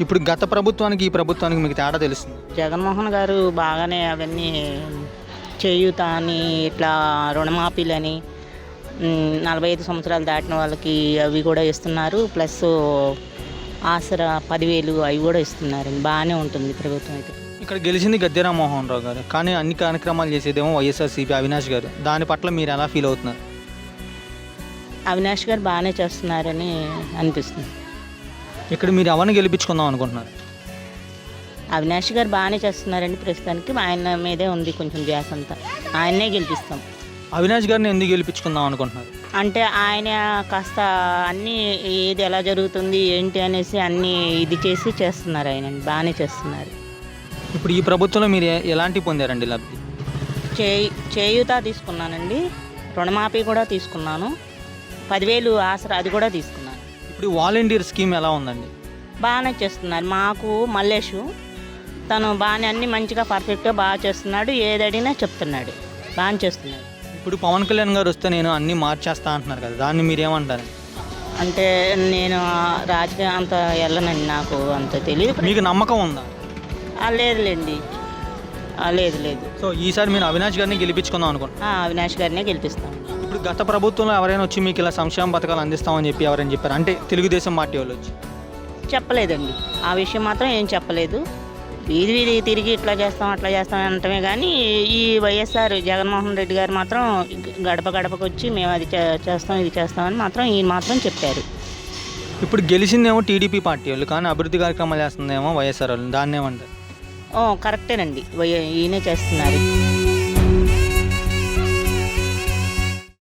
ఇప్పుడు గత ప్రభుత్వానికి ఈ ప్రభుత్వానికి మీకు తేడా తెలుస్తుంది? జగన్మోహన్ గారు బాగానే అవన్నీ చేయూత అని ఇట్లా రుణమాఫీలని నలభై ఐదు సంవత్సరాలు దాటిన వాళ్ళకి అవి కూడా ఇస్తున్నారు. ప్లస్ ఆసరా పదివేలు అవి కూడా ఇస్తున్నారు. బాగానే ఉంటుంది ప్రభుత్వం అయితే. ఇక్కడ గెలిచింది గద్దె రామ్మోహన్ రావు గారు. కానీ అన్ని కార్యక్రమాలు చేసేదేమో వైఎస్ఆర్సీపీ అవినాష్ గారు. దాని పట్ల మీరు ఎలా ఫీల్ అవుతున్నారు? అవినాష్ గారు బాగానే చేస్తున్నారని అనిపిస్తుంది. ఇక్కడ మీరు ఎవరిని గెలిపించుకుందాం అనుకుంటున్నారు? అవినాష్ గారు బాగానే చేస్తున్నారని ప్రస్తుతానికి. ఆయన మీదే ఉంది కొంచెం ధ్యాస అంతా. ఆయన్నే గెలిపిస్తాం. అవినాష్ గారిని ఎందుకు గెలిపించుకుందాం అనుకుంటున్నారు? అంటే ఆయన కాస్త అన్నీ ఏది ఎలా జరుగుతుంది ఏంటి అనేసి అన్నీ ఇది చేసి చేస్తున్నారు ఆయన బాగానే చేస్తున్నారు. ఇప్పుడు ఈ ప్రభుత్వంలో మీరు ఎలాంటి పొందారండి లబ్ధి? చేయి చేయూత తీసుకున్నానండి. రుణమాఫీ కూడా తీసుకున్నాను. పదివేలు ఆసరా అది కూడా తీసుకున్నాను. ఇప్పుడు వాలంటీర్ స్కీమ్ ఎలా ఉందండి? బాగానే చేస్తున్నారు. మాకు మల్లేషు తను బాగానే అన్ని మంచిగా పర్ఫెక్ట్గా బాగా చేస్తున్నాడు. ఏది అడిగినా చెప్తున్నాడు. బాగానే చేస్తున్నాడు. ఇప్పుడు పవన్ కళ్యాణ్ గారు వస్తే నేను అన్ని మార్చేస్తా అంటున్నారు కదా దాన్ని మీరు ఏమంటారు అంటే నేను రాజకీయం అంత వెళ్ళనండి నాకు అంత తెలియదు. మీకు నమ్మకం ఉందా? లేదులేండి లేదు లేదు. సో ఈసారి మీరు అవినాష్ గారిని గెలిపించుకుందాం అనుకుంటున్నారు. ఆ, అవినాష్ గారినే గెలిపిస్తాం. ఇప్పుడు గత ప్రభుత్వంలో ఎవరైనా వచ్చి మీకు ఇలా సంక్షేమ పథకాలు అందిస్తామని చెప్పి ఎవరైనా చెప్పారు? అంటే తెలుగుదేశం పార్టీ వాళ్ళు వచ్చి. చెప్పలేదండి. ఆ విషయం మాత్రం ఏం చెప్పలేదు. వీధి వీధి తిరిగి ఇట్లా చేస్తాం అట్లా చేస్తాం అంటమే కానీ ఈ వైఎస్ఆర్ జగన్మోహన్ రెడ్డి గారు మాత్రం గడప గడపకు వచ్చి మేము అది చేస్తాం ఇది చేస్తామని మాత్రం ఈయన మాత్రం చెప్పారు. ఇప్పుడు గెలిచిందేమో టీడీపీ పార్టీ వాళ్ళు కానీ అభివృద్ధి కార్యక్రమాలు చేస్తుందేమో వైఎస్ఆర్ వాళ్ళు. దాన్ని ఏమంటారు ఓ కరెక్టేనండి. వై- ఈయనే చేస్తున్నారు.